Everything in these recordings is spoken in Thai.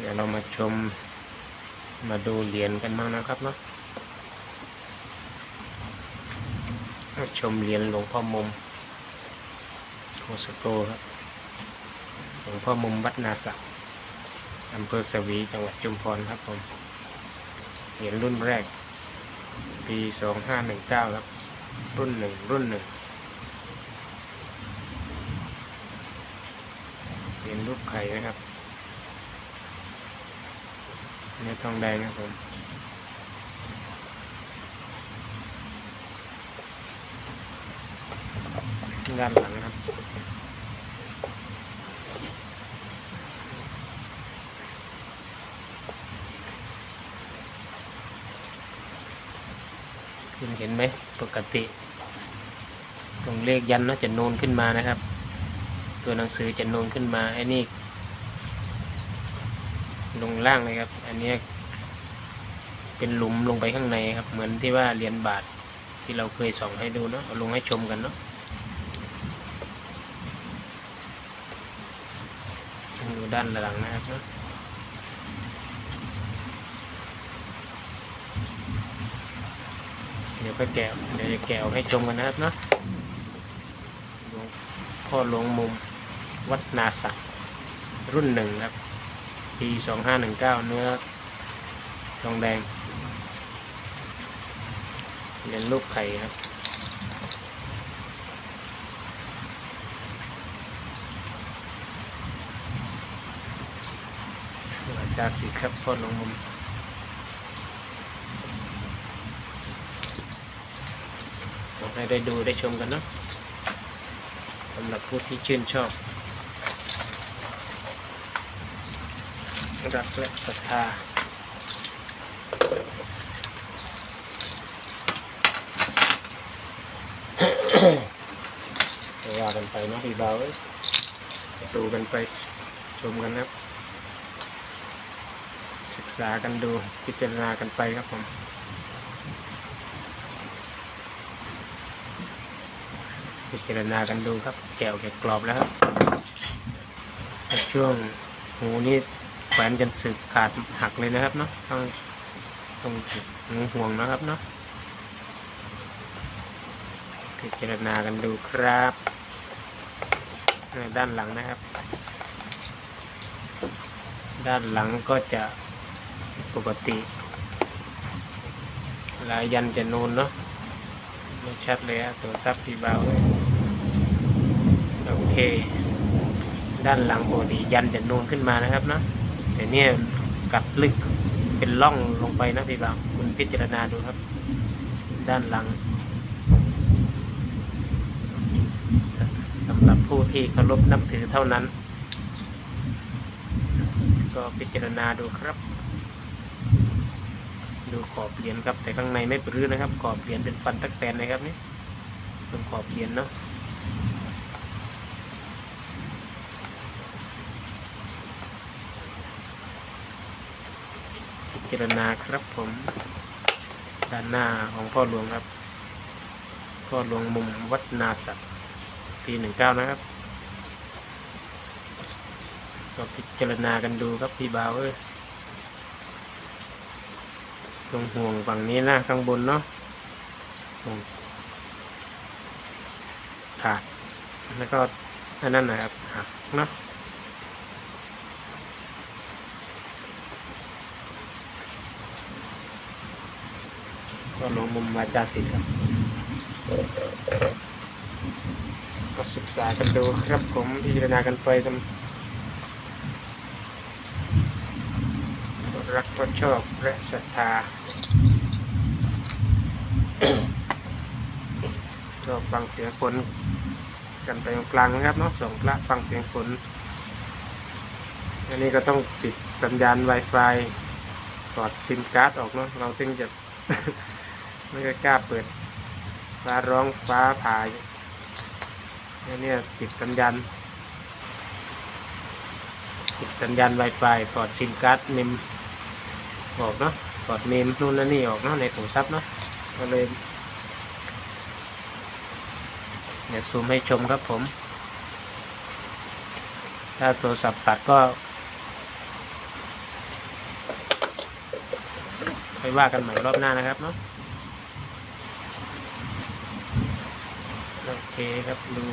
เดี๋ยวเรามาชมมาดูเหรียญกันบ้างนะครับเนาะมาชมเหรียญหลวงพ่อมุมโคสโกครับหลวงพ่อมุมวัดนาศักอำเภอสวีจังหวัดจุมพรครับผมเหรียญรุ่นแรก ปีสองห้าหนึ่งเก้าครับ รุ่นหนึ่งรุ่นหนึ่งเหรียญรูปไข่นะครับ เนื้อทองแดงครับผมด้านหลังครับคุณเห็นไหมปกติ ตรงเลขยันเนาะจะนูนขึ้นมานะครับ ตัวหนังสือจะนูนขึ้นมาไอ้นี่ ลงล่างเลยครับ อันนี้เป็นหลุมลงไปข้างในครับ เหมือนที่ว่าเหรียญบาทที่เราเคยส่องให้ดูเนาะเอาลงให้ชมกันเนาะดูด้านหลังนะครับเนาะเดี๋ยวก็แกะเดี๋ยวจะแกะให้ชมกันนะครับเนาะหลวงพ่อหลวงมุมวัดนาศักรุ่นหนึ่งครับ ปีสองห้าหนึ่งเก้าเนื้อทองแดงเหรียญรูปไข่ครับอาจารย์สีครับพ่อหลวงมุมอยากให้ได้ดูได้ชมกันเนาะสำหรับผู้ที่ชื่นชอบ รักและศรัทธาว่ากันไปนะพี่เบาดูกันไปชมกันครับศึกษากันดูพิจารณากันไปครับผมพิจารณากันดูครับแกวแกะกรอบแล้วครับช่วงหูนี่ ขวนจนสึกขาดหักเลยนะครับเนาะต้องต้องห่วงนะครับเนาะพิจารณากันดูครับด้านหลังนะครับ ด้านหลังก็จะปกติลายยันจะนูนเนาะไม่ชัดเลยอะตัวซับพี่เบาเลยโอเค ด้านหลังปกติยันจะนูนขึ้นมานะครับเนาะ แต่เนี่ยกัดลึกเป็นร่องลงไปนะพี่บ่าวคุณพิจารณาดูครับ ด้านหลังสสำหรับผู้ที่เคารพนับถือเท่านั้น ก็พิจารณาดูครับ ดูขอบเหรียญครับ แต่ข้างในไม่ปรื้อนะครับ ขอบเหรียญเป็นฟันตักแตนนะครับนี่เป็นขอบเหรียญเนาะ จารณาครับผมด้านหน้าของพ่อหลวงครับ พ่อหลวงมุมวัดนาศักดิ์ปีหนึ่งเก้านะครับ ก็พิจารณากันดูครับพี่บ่าวเอ้ยตรงห่วงฝั่งนี้นะข้างบนเนาะขาดแล้วก็อันนั้นนะครับหักเนาะ ก็ลงมุมวาจาศิลป์ครับ ก็ศึกษากันดูครับผมพิจารณากันไปสำรักก็ชอบและศรัทธาก็ฟังเสียงฝนกันไปกลางนะครับเนาะส่งพระฟังเสียงฝนอันนี้ก็ต้องติดสัญญาณ Wi-Fi ถอดซิมการ์ดออกเนาะเราถึงจะ ไม่กล้าเปิด ฟ้าร้องฟ้าผ่าอันนี้ปิดสัญญาณปิดสัญญาณ Wi-Fi ถอดซิมการ์ดเมมออกเนาะถอดเมมนู่นนั่นนี่ออกเนาะในโทรศัพท์เนาะก็เลยเดี๋ยวซูมให้ชมครับผม ถ้าโทรศัพท์ตัดก็ว่ากันใหม่รอบหน้านะครับเนาะโอเคครับดู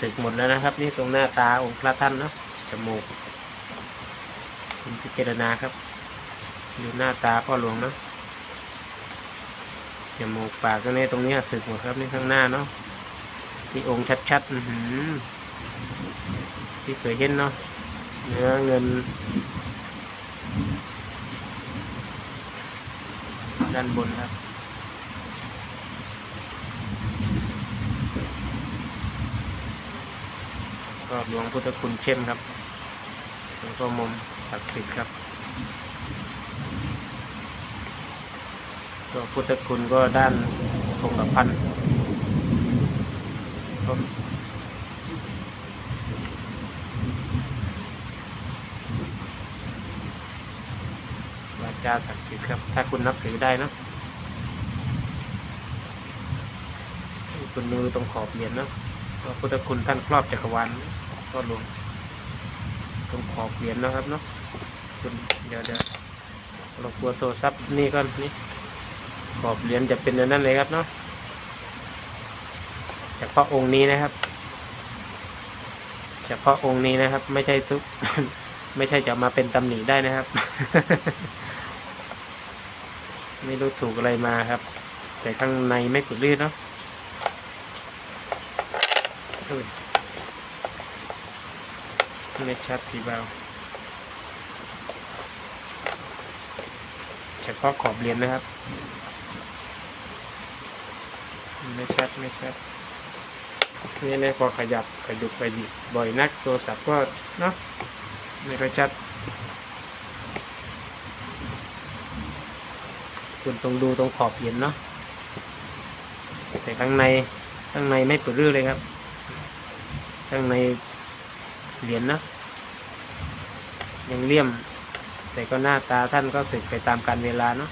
สึกหมดแล้วนะครับ นี่ตรงหน้าตาองค์พระท่านเนาะจมูกคุณพิจารณาครับดูหน้าตาพ่อหลวงเนาะจมูกปากตรงนี้ตรงนี้สึกหมดครับนี่ข้างหน้าเนาะที่องค์ชัดๆอื้อหือที่เคยเห็นเนาะเนื้อเงินด้านบนครับ ก็หลวงพุทธคุณเข้มครับหลวงพ่อมมศักดิ์สิทธิ์ครับก็พุทธคุณก็ด้านคงกระพันก็วาจาศักดิ์สิทธิ์ครับ ถ้าคุณนับถือได้นะคุณมือตรงขอบเหรียญเน อะพุทธคุณท่านครอบจักรวาลก็หลวงตรงขอบเหรียญนะครับเนาะคุณเดี๋ยวเดี๋ยวเรากลัวโทรศัพท์นี่ก่อนนี่ขอบเหรียญจะเป็นนั้นเลยครับเนาะเฉพาะองค์นี้นะครับ เฉพาะองค์นี้นะครับ ไม่ใช่ทุกไม่ใช่จะมาเป็นตำหนิได้นะครับ ไม่รู้ถูกอะไรมาครับ แต่ข้างในไม่ขุดลื่นเนาะ อุ้ยไม่ชัดพี่เบาเฉพาะขอบเรียญนะครับ ไม่ชัดไม่ชัดนี่นะพอขยับขยุกไปดิบ่อยนักโทรศัพท์ก็เนาะไม่ค่อยชัด คุณตรงดูตรงขอบเหรียญเนาะแต่ข้างในข้างในไม่เปิดรื้อเลยครับ ข้างในเหรียญนะยังเลี่ยม แต่ก็หน้าตาท่านก็สึกไปตามการเวลาเนาะ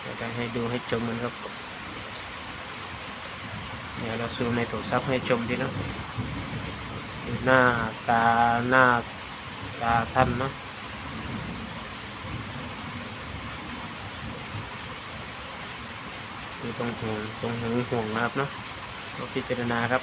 เดี๋ยวจะให้ดูให้ชมกันครับ เดี๋ยวเราซูมในโทรศัพท์ให้ชมดีนะหน้าตาหน้าตาท่านเนาะ มีตรงห่วงตรงหูห่วงนะครับเนาะเราพิจารณาครับ